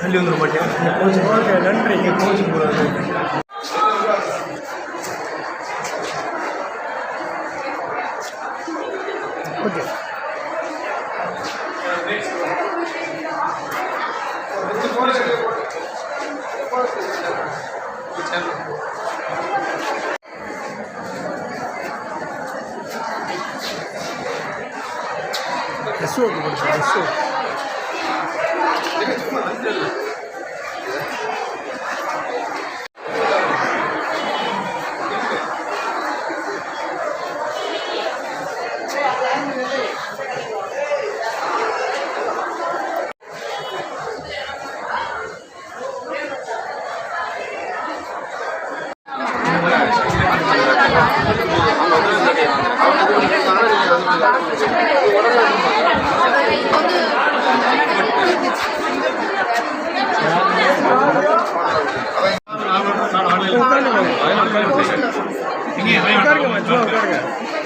தள்ளி வந்துட மாட்டேன் கோச்சிங் ஓகே நன்றி இங்கே கோச்சிங் போகிறது ஓகே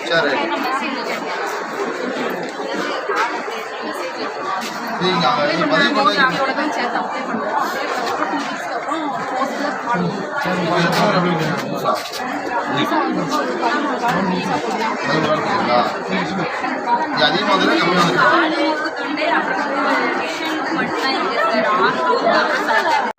சரி நீங்க பதிவு பண்ணி அவ்வளோதான் சேர்த்து அப்ளை பண்ணுவோம் அப்புறம் அதே மாதிரி கம்மியாக வந்து ஆளு தொண்டை அப்புறம் விஷயம் மட்டும் இருக்கு சார் ஆறு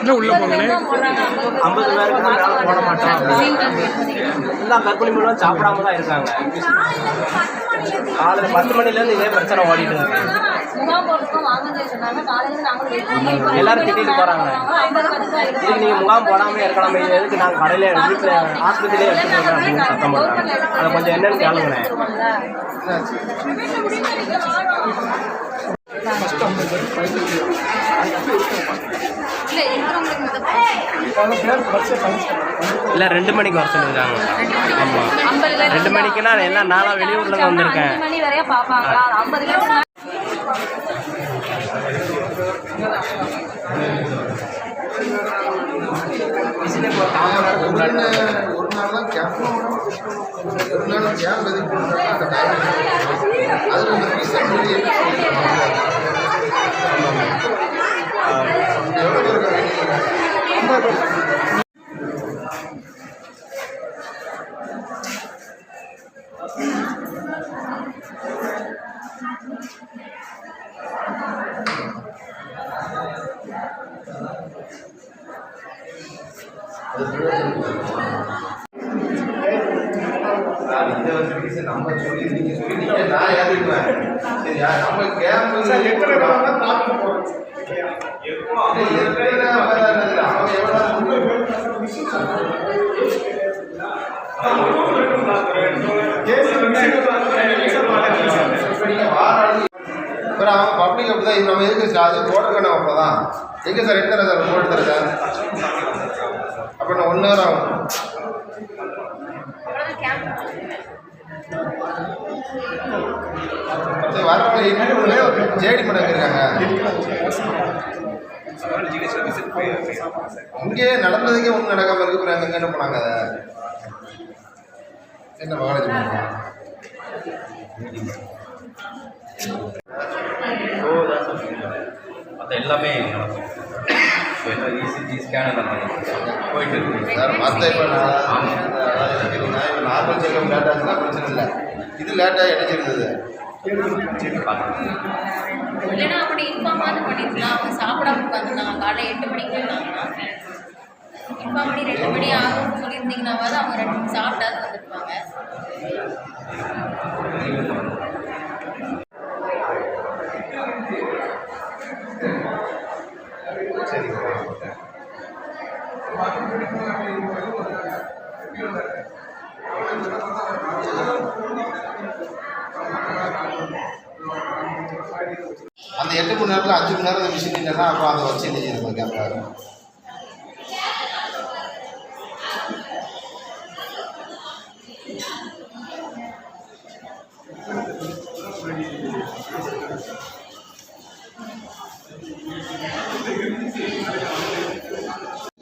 இன்னும் உள்ள போங்கண்ணே ஐம்பது பேருக்கு மேலே போட மாட்டோம். எல்லாம் கர்ப்பிணி மூலம் சாப்பிடாம தான் இருக்காங்க. காலையில் பத்து மணிலேருந்து இதே பிரச்சனை ஓடிட்டு இருக்கு. எல்லாரும் திட்டிட்டு போறாங்க. இதுக்கு நீங்கள் முகாம் இருக்கலாம். இது எதுக்கு நாங்கள் கடையில் வீட்டில் ஆஸ்பத்திரியிலே எடுத்துக்கிறோம் அப்படின்னு சத்தம் போடுறாங்க. அதை கொஞ்சம் என்னன்னு கேளுங்களேன். இல்லை ரெண்டு மணிக்கு வர சொல்லியிருக்காங்க. ஆமாம் ரெண்டு மணிக்குன்னா எல்லாம் நாளாக வெளியூர்ல இருந்து வந்திருக்கேன். ஒரு நாள் ஒரு நாள் தான் கேம்ப் ஒரு நாள் கேம்ப் எதுக்கு போடுறாங்க அந்த டைம் அது உங்கள் ஃபீஸ் எப்படி எவ்வளோ பேர் இருக்காங்க இந்த ஒரு ஃபீஸ் நம்ம சொல்லி நீங்க சொல்லிட்டீங்க நான் ஏறிடுவேன் சரியா நம்ம கேம்ப் சார் எத்தனை பேர் வந்தால் அப்படி சார்? அது போட்டர் கண்ணம் அப்போ தான் எங்கே சார்? எடுத்துற சார்? போட்டு தர சார். அப்போ நான் ஒன் ஹவர் ஆகும். சரி வரவங்க இன்னும் ஜேடி மேடம் இருக்காங்க. இங்கே நடந்ததுக்கே ஒன்றும் நடக்காமல் இருக்கு அப்புறம் அங்கே என்ன பண்ணாங்க அதை? என்ன மகாராஜ் அது எல்லாமே நடக்கும் ஸோ என்ன இசிஜி ஸ்கேன் எல்லாம் போயிட்டு இருக்கு. சார் மற்ற இப்போ நார்மல் செக்அப் லேட் ஆச்சுன்னா பிரச்சனை இல்லை. இது லேட்டாக இணைச்சிருந்தது இல்லைன்னா அப்படி இன்ஃபார்மாவது பண்ணிருக்கலாம் அவங்க சாப்பிடாம உட்காந்துருந்தாங்க காலைல எட்டு மணிக்கு இன்ஃபார்ம் பண்ணி ரெண்டு மணி ஆகும்னு சொல்லியிருந்தீங்கன்னாவது அவங்க ரெண்டு மணி சாப்பிட்டாது வந்துருப்பாங்க அந்த எட்டு மணி நேரத்தில் அஞ்சு மணி நேரம் மிஷின் இல்லைன்னா அப்போ அதை வச்சு என்ன செய்யணும் கேட்பாரு.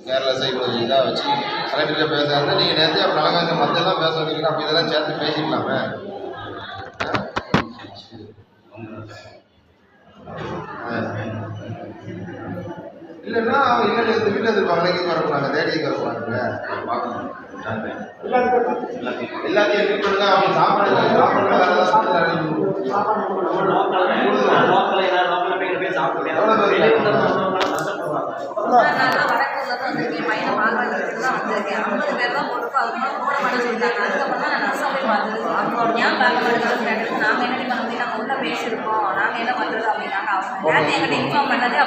கேரள சைடு இதாக வச்சு கலெக்டர்கிட்ட பேசுறது நீங்கள் நேரத்தை அப்போ அழகாக மற்றெல்லாம் பேச வைக்கிறீங்க அப்போ இதெல்லாம் சேர்த்து பேசிக்கலாமே. இல்லைன்னா அவங்க இல்லை இந்த வீட்டில் இருப்பாங்க இங்கே வரக்கூடாங்க தேடிக்கு வரக்கூடாங்க எல்லாத்தையும் எப்படி பண்ணுங்க அவங்க சாப்பாடு சாப்பாடு வேறு நான் ஏன் நாங்கள் என்ன பண்ணி நாங்க நாங்கள் பேசியிருக்கோம் நாங்கள் என்ன பண்றது நேரத்தை எங்கிட்ட இன்ஃபார்ம் பண்ணதே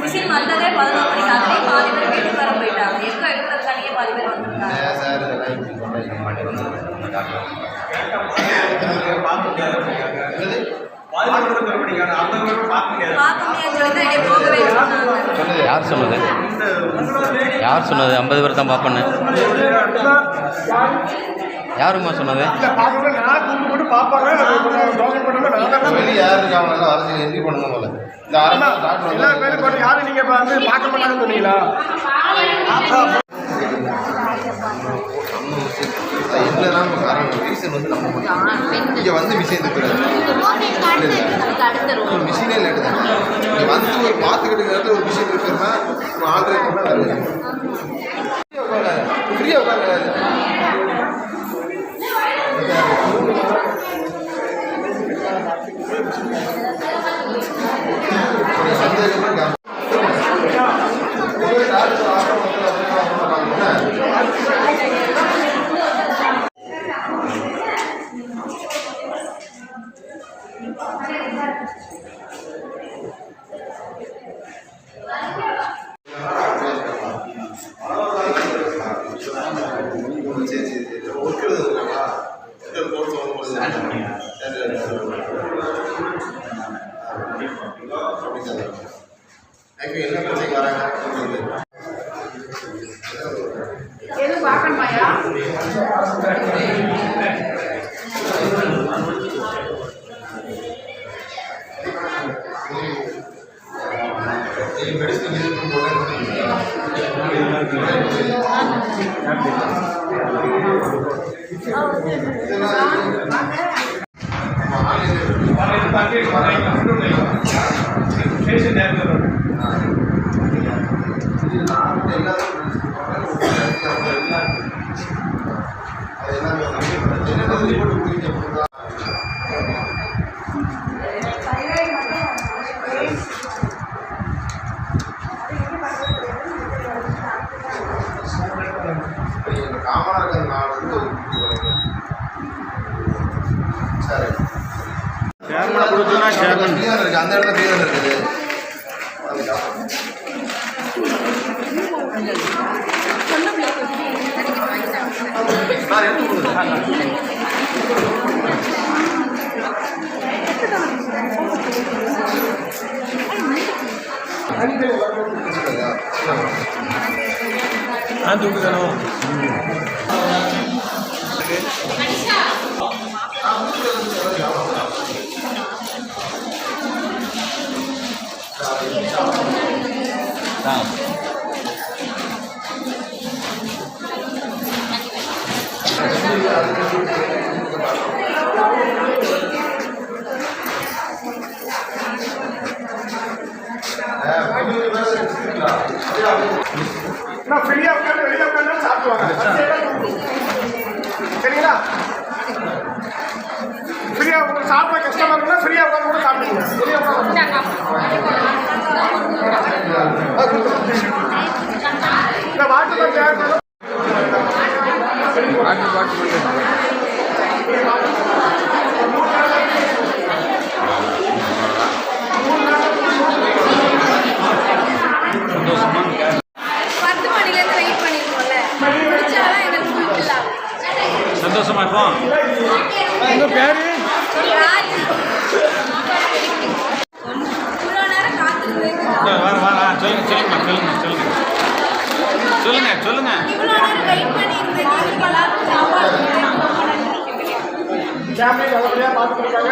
மிஷின் வந்ததே பதினோரு மணிக்கு அதுலேயே பாதி பேர் வீட்டுக்கு வர போயிட்டாங்க. பாதி பேர் வந்திருக்காங்க. யார் சொன்னது? யார் சொன்னது? ஐம்பது பேர் தான் பார்ப்பேன்னு யாரும்மா சொன்னது? அரசியல் என்ட்ரி பண்ணுங்க போல இந்த அரசு யாரும் வந்து பார்க்க மாட்டாங்கன்னு சொன்னீங்களா? என்னதான் காரணம்? ரீசன் வந்து நம்ம இங்கே வந்து விஷயம் இருக்கிறாரு ஒரு மிஷினே இல்லை இங்கே வந்து ஒரு பார்த்துக்கிட்டு நேரத்தில் ஒரு மிஷின் இருக்கிறனா ஒரு ஆல்ரெடி ஃப்ரீயாக உட்காந்து ಮೆಡಿಸಿನ್ சேர்மனை கொடுத்தோன்னா சேர்மன் ஃப்ரீயாக இருக்குது அந்த இடத்துல ஃப்ரீயாக இருக்குது. சார் எடுத்து கொடுங்க நான் தூக்கு தரணும் நான் சந்தோஷமா இருப்போம். உங்கள் பேர்? வர வர சொல்லுங்க சொல்லுங்க சொல்லுங்க. எல்லாருக்கும் சாப்பாடு ஃபேமிலி நல்லபடியாக பார்த்துருக்காங்க